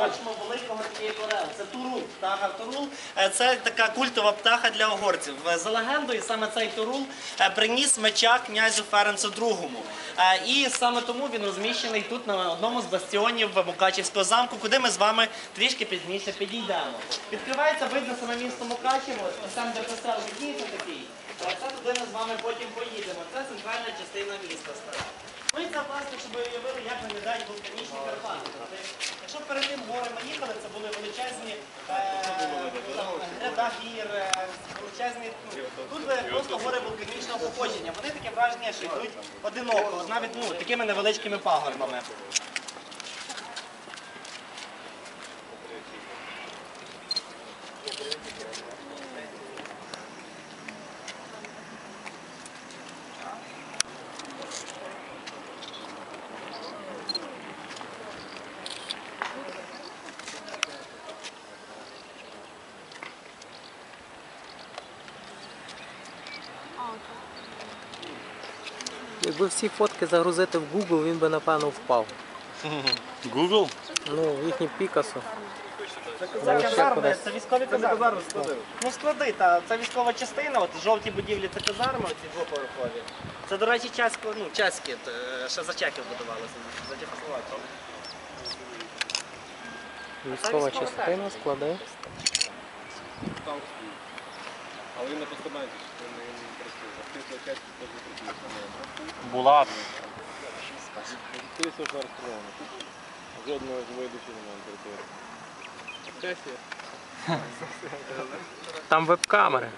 бачимо великого орел. Це турул. Птаха турул. Е, Це така культова птаха для угорців. Е, За легендою, саме цей турул е, приніс меча князю Ференцу II. І саме тому він розміщений тут на одному з бастіонів Мукачівського замку, куди ми з вами трішки пізніше підійдемо. Відкривається вид на саме місто Мукачево, там, де костел видніється такий. Це туди ми з вами потім поїдемо. Це центральна частина міста стара. Ну це власне, щоб ви уявили, як виглядають вулканічні гір, величезний. величезні. Ну, тут ви просто гори вулканічного походження. Вони таке враження, що йдуть одиноко, навіть ну, такими невеличкими пагорбами. Якби всі фотки загрузити в Google, він би напевно впав. Google? Ну, їхні Пікасо. Це казарми, це військові казарми. Ну склади, та це військова частина, от жовті будівлі це казарми, оці двоповерхові. Це, до речі, чесько, ну, чеські, е, ще за чехів будувалося, за Чехословакію. Військова частина, склади. Але він на постаменті, що він не працює. Активна в тій теж не працює. Була. Скоріше всього розстріляно. Жодного живої душі немає на території. Сесія. Там веб-камери.